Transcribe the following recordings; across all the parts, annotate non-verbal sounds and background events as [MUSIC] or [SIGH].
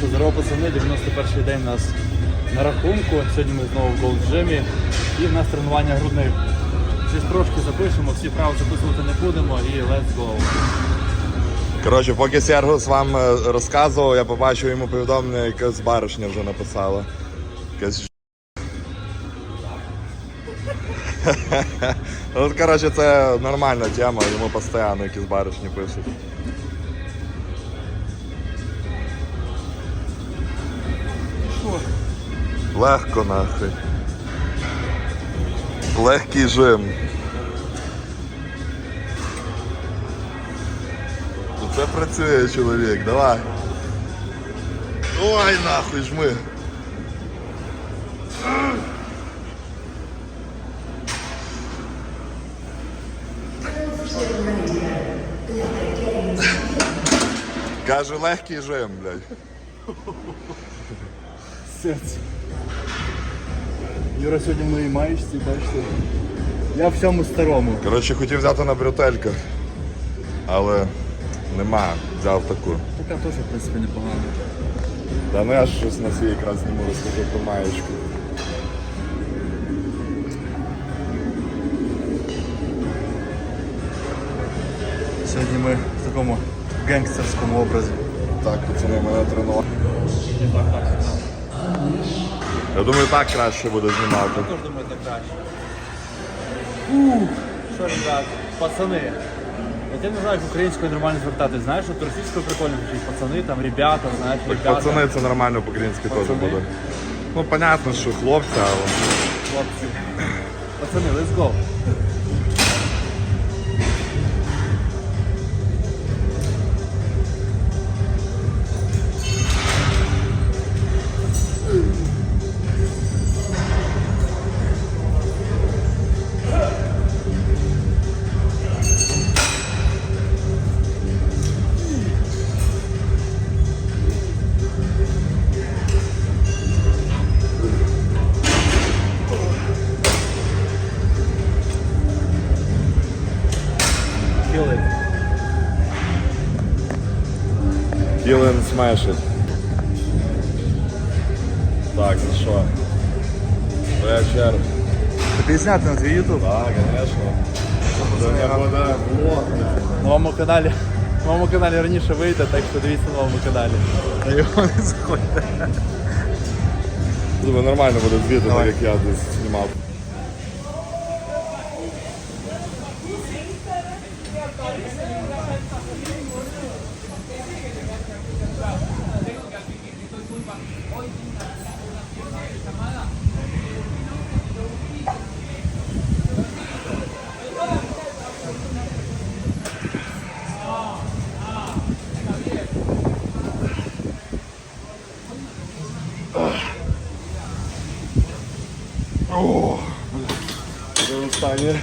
що здорово, пацани, 91-й день у нас на рахунку. Сьогодні ми знову в Gold Gym і в нас тренування грудних. Щось трошки запишемо, всі вправи записувати не будемо і let's go. Коротше, поки Сергус вам е, розказував, я побачив йому повідомлення, якась баришня вже написала. Якась [LAUGHS] Ну, коротше, це нормальна тема, йому постійно якісь баришні пишуть. Легко нахуй. Легкий жим. Ну, Це працює чоловік, давай. Ой, нахуй жми. Каже, легкий жим, блядь. Серце. Юра сьогодні в моїй маєчці, бачите. Я в всьому старому. Коротше, хотів взяти на брютельках, але нема, взяв таку. Така теж, в принципі, непогана. Та ну я ж щось на свій якраз зніму, розкажу про маєчку. Сьогодні ми в такому гангстерському образі. Так, пацани, мене тренували. Я думаю, так краще буде знімати. Також думаю, так краще. Ух, що, ребят, пацани. Я не знаю, як українською нормально звертатись. Знаєш, от російською прикольно звучить пацани, там ребята, знаєш, Так, ребята. пацани, це нормально по-українськи теж Пацани. буде. Ну, понятно, що хлопці, але. Хлопці. Пацани, let's go. Kill and. Так, ну що? Твоя черга. Тобі зняти на твій ютуб. Так, звісно. Буде влог. На новому каналі. На новому каналі раніше вийде, так що дивіться на новому каналі. На його не заходьте. Думаю, нормально буде звідти, так як я десь знімав. Останнє.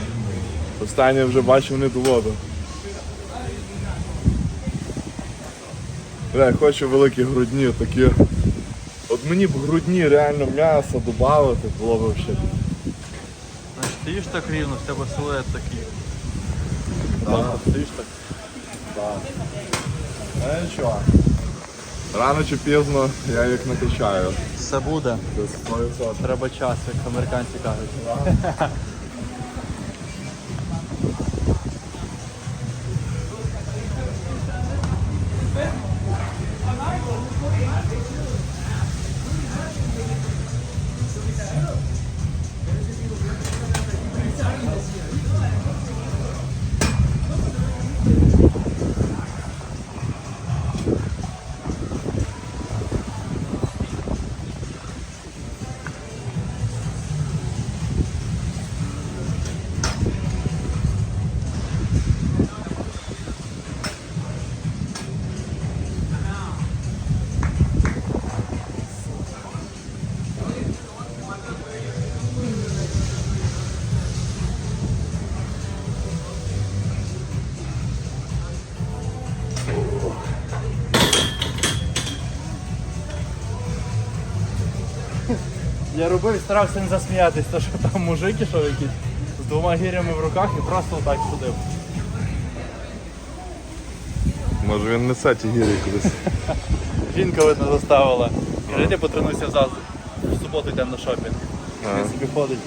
Останнє вже бачив не воду. Я хочу великі грудні такі. От мені б грудні реально м'ясо додати було б взагалі. Значить, ти їж так рівно, в тебе силует такий. Да. Стоїш так. А нічого. Рано чи пізно я їх накачаю. Все буде. Це 100%. Треба час, як американці кажуть. Я робив, старався не засміятись, то що там мужик ішов якийсь з двома гірями в руках і просто отак ходив. Може він несе ті гірі кудись. Жінка видно заставила. Каже, ти потренуйся завтра. В суботу йдемо на шопінг. Він собі ходить.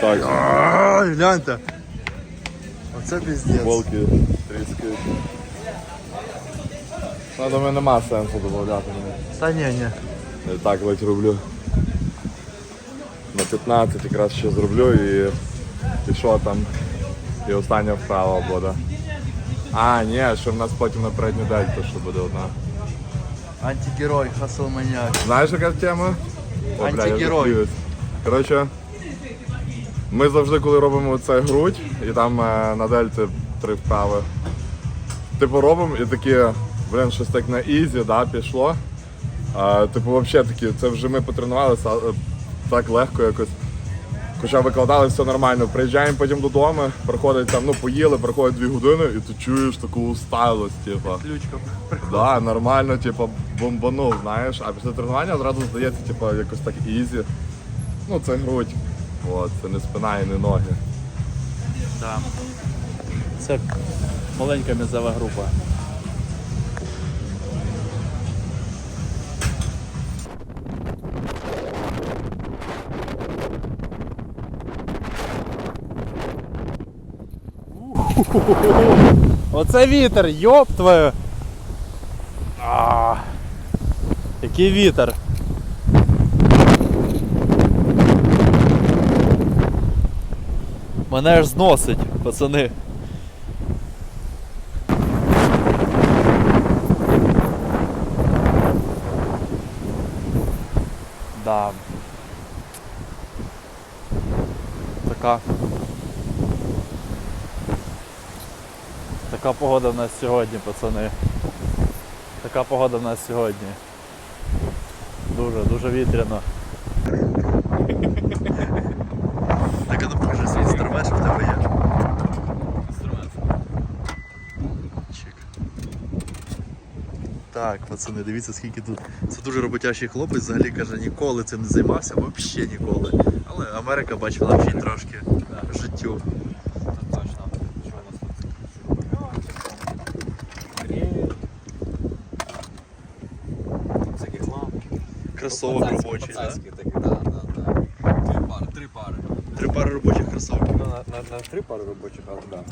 Так, гляньте. Оце піздець. волки тріскають. Ну, думаю, нема сенсу додавати мені. Та ні, ні. Я так ледь роблю. На 15 якраз ще зроблю і, і що там? І остання вправа буде. А, ні, що в нас потім на передню дельту, що буде одна. Антигерой, хаслманіак. Знаєш, яка тема? О, бля, я Антигерой. Коротше, ми завжди, коли робимо це грудь, і там е, на дельті три вправи. Типу робимо і такі, блін, щось так на ізі, да, пішло. А, типу, взагалі такі, це вже ми потренувалися, так легко якось. Хоча викладали все нормально. Приїжджаємо потім додому, проходить там, ну поїли, проходить дві години, і ти чуєш таку усталость, типу. Ключка. Да, нормально, типу, бомбанув, знаєш, а після тренування одразу здається, типу, якось так ізі. Ну, це грудь. От, це не спина і не ноги. Да. Це маленька м'язова група. Оце вітер, йоп твою! А, який вітер! Мене аж зносить, пацани. Да. Така. Така погода в нас сьогодні, пацани. Така погода в нас сьогодні. Дуже, дуже вітряно. Так а ну покажи свій інструмент, що в тебе є. Інструмент. Чик. Так, пацани, дивіться скільки тут. Це дуже роботящий хлопець, взагалі каже, ніколи цим не займався, взагалі ніколи. Але Америка бачила вчить трошки життю. Точно. Що у нас тут? Всяких ламп. Кросовок робочий, так? Пацанські такі, да, да, да. Три пари, три пари. Три пари робочих кросовків. Ну, на, на, на три пари робочих, але да.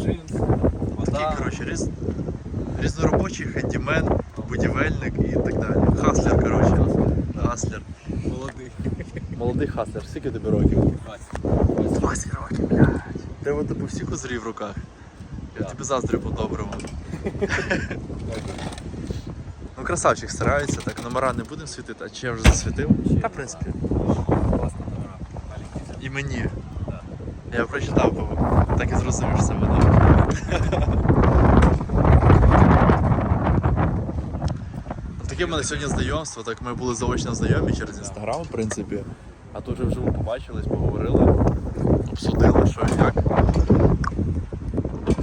Джинс, вода. коротше, різ... різноробочий хендімен, будівельник і так далі. Хаслер, коротше. Хаслер. Молодий. [LAUGHS] Молодий хаслер, скільки тобі років? 20. 20 років, блядь. Тебе типу всі козирі в руках. Я Так. тобі заздрю по-доброму. Красавчик старається, так номера не будемо світити, а чи я вже засвітив? Та в принципі. І мені. Я прочитав, бо так і зрозумів, що це воно. Ну, Таке в мене сьогодні знайомство, так ми були заочно знайомі через інстаграм, в принципі. А тут вже вживу побачились, поговорили, обсудили, що і як.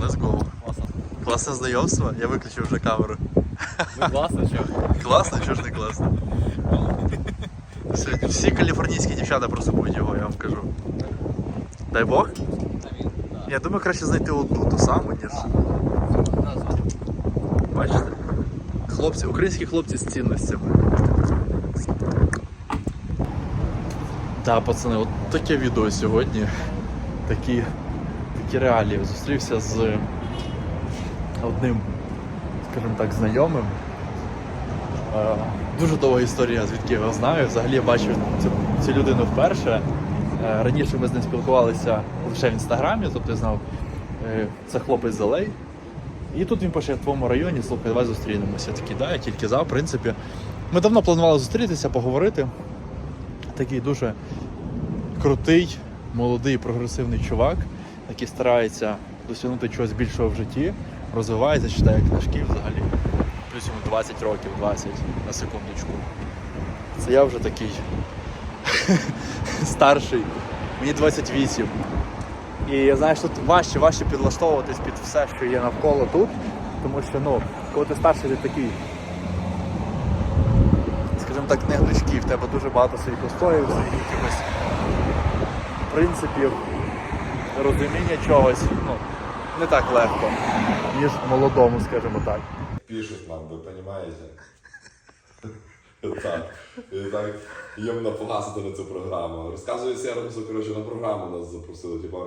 Let's go. Класне знайомство, я виключив вже камеру. Ну, класно, що? Класно, чого ж не класно? Сьогодні всі каліфорнійські дівчата просто будуть його, я вам кажу. Дай Бог. Я думаю, краще знайти одну ту саму, ніж. Бачите? Хлопці, українські хлопці з цінностями. Так, пацани, от таке відео сьогодні. Такі, такі реалії. Зустрівся з одним, скажімо так, знайомим. Е, Дуже довга історія, звідки я його знаю. Взагалі я бачив цю, цю людину вперше. Е, Раніше ми з ним спілкувалися лише в інстаграмі, тобто я знав, е, це хлопець з Алей. І тут він пише в твоєму районі, слухай, давай зустрінемося. Такий, да, я тільки за, в принципі. Ми давно планували зустрітися, поговорити. Такий дуже крутий, молодий, прогресивний чувак, який старається досягнути чогось більшого в житті, розвивається, читає книжки взагалі. Плюс йому 20 років, 20 на секундочку. Це я вже такий [LAUGHS] старший, мені 28. І знаєш, тут важче, важче підлаштовуватись під все, що є навколо тут. Тому що, ну, коли ти старший, ти такий, скажімо так, не гнучкий, в тебе дуже багато своїх устоїв, своїх якихось принципів. Розуміння чогось ну, не так легко, ніж молодому, скажімо так. Пишуть нам, ви розумієте? Так. І так їм напогасити на цю програму. Розказує сервісу, коротше, на програму нас запросили. Типа,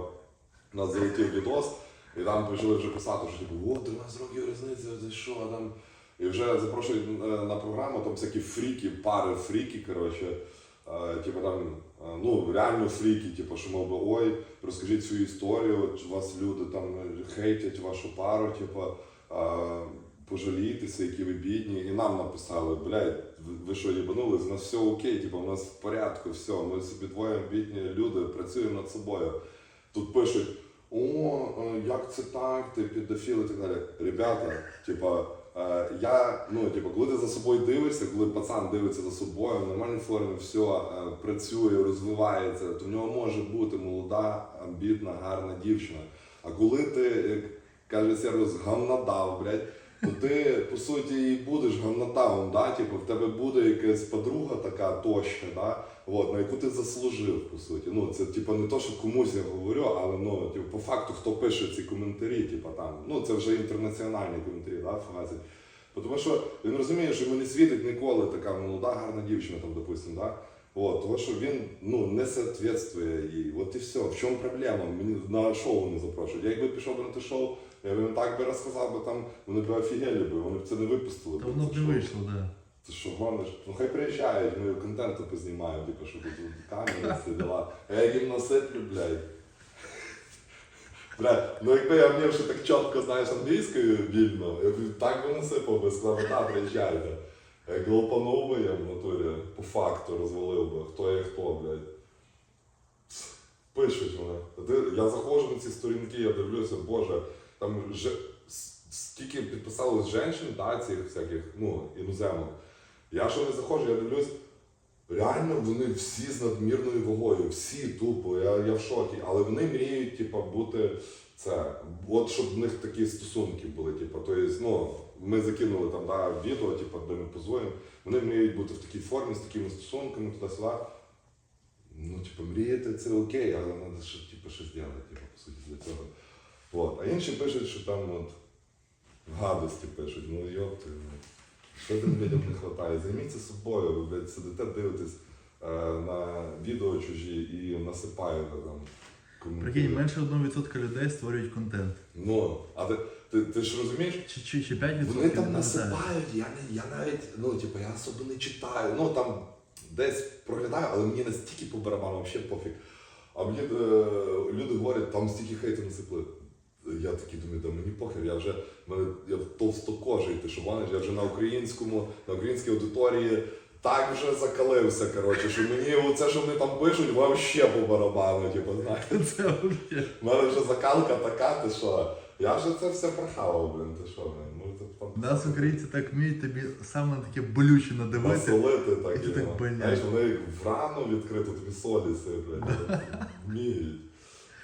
нас залетів відос, і там почали вже писати, що типу, о, 13 років різниця, за що там. І вже запрошують е, на програму, там всякі фріки, пари фріки, коротше. Е, Типу там, ну, реально фріки, типу, що мов би, ой, розкажіть свою історію, чи вас люди там хейтять вашу пару, типу, е, пожалійтеся, які ви бідні. І нам написали, блядь, ви, що, їбанулись, у нас все окей, типу, у нас в порядку, все, ми собі двоє бідні люди, працюємо над собою. Тут пишуть, о, е, як це так, ти підофіл і так далі. Ребята, типа, е, я, ну, типа, коли ти за собою дивишся, коли пацан дивиться за собою, в нормальній формі все е, працює, розвивається, то в нього може бути молода, амбітна, гарна дівчина. А коли ти, як каже сервіс, гамнадав, блядь, то ти, по суті, і будеш гамнадавом, да? типу, в тебе буде якась подруга така точна, да? От, на яку ти заслужив, по суті. Ну, це типу, не то, що комусь я говорю, але ну, типу, по факту, хто пише ці коментарі, типу, там, ну, це вже інтернаціональні коментарі, да, фразі. Тому що він розуміє, що йому не світить ніколи така молода, гарна дівчина, там, допустимо, да? От, тому що він ну, не соответствує їй. От і все. В чому проблема? Мені на шоу не запрошують. Я якби пішов би на те шоу, я б їм так би розказав би там, вони б офігели би, вони б це не випустили. Та воно б не вийшло, да. Ти що гониш? Ну хай приїжджають, ми контенту познімаємо, типу, що тут камери, [LAUGHS] всі дела. А я їм насиплю, блядь. Бля, ну якби я вмів ще так чітко, знаєш, англійською вільно, я б так би насипав би, сказав, та, приїжджайте. А Як лопанув би я в натурі, по факту розвалив би, хто є хто, блядь. Пишуть вони. Я заходжу на ці сторінки, я дивлюся, боже, там же стільки підписалось жінок, да, цих всяких, ну, іноземок. Я що не заходжу, я дивлюсь, реально вони всі з надмірною вагою, всі тупо, я, я в шокі. Але вони мріють, типу, бути це. От щоб в них такі стосунки були. Типу, тобто, ну, ми закинули там да, відео, типу, де ми позуємо. Вони мріють бути в такій формі, з такими стосунками, туди-сюди. Ну, типу, мріяти це окей, але треба ще, типу, щось робити, типу, по суті, для цього. От. А інші пишуть, що там от гадості пишуть. Ну йопти, що тим людям не вистачає? Займіться собою, ви сидите, дивитесь е, на відео чужі і насипаєте там. коментарі. Прикинь, менше 1% людей створюють контент. Ну, а ти, ти, ти ж розумієш? Чи, чи, чи 5% Вони там не насипають, я, не, я навіть, ну, типу, я особо не читаю. Ну там десь проглядаю, але мені настільки по барабану, взагалі пофіг. А мені е, люди говорять, там стільки хейту насипли. Я такий думаю, да мені похер, я вже я товстокожий, ти що маниш, я вже на українському, на українській аудиторії так вже закалився, коротше, що мені оце, що вони там пишуть, вообще по барабану, типу. Це взагалі. У мене вже закалка така, ти що? Я вже це все прохавав, блін, ти що, блін? Ну, це там Нас українці так вміють тобі саме таке болюче надавити. насолити так. І ти так, ну. Знаєш, вони в рану відкрито тобі солі сиплять. [LAUGHS] Вміють.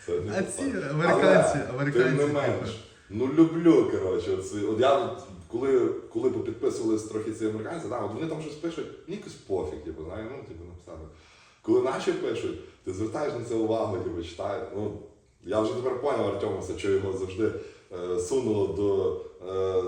Це не А ці американці, Але, американці. Тим не типу. менш. Ну люблю, коротше. Оці, от я от коли, коли попідписувались трохи ці американці, да, от вони там щось пишуть, мені якось пофіг, типу, знаєш, ну, типу, написали. Коли наші пишуть, ти звертаєш на це увагу, типу, читаєш. Ну, я вже тепер поняв Артемаса, що його завжди е, сунуло до, е,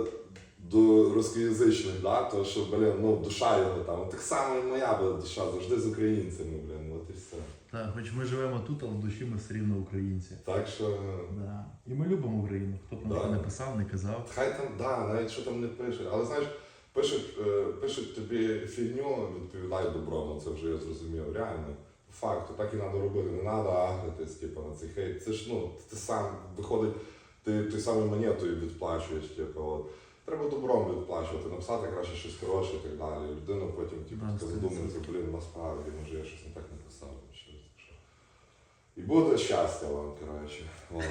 до рускоязичних, да? то що, блін, ну, душа його там. Так само і моя була душа, завжди з українцями, блін, от і все. Так, хоч ми живемо тут, але в душі ми все рівно українці. Так що. Да. І ми любимо Україну. Хто б нам Да. не писав, не казав. Хай там, да, навіть що там не пишуть. Але знаєш, пишуть, е, пишуть тобі фігню, відповідай добро, ну це вже я зрозумів. Реально. По факту, так і треба робити. Не треба агритись, типу, на цей хейт. Це ж ну, ти сам виходить, ти той самою монетою відплачуєш, типу, от. Треба добром відплачувати, написати краще щось хороше і так далі. Людина потім типу, задумується, блін, насправді, може я щось не так написав. І буде щастя вам, коротше. От.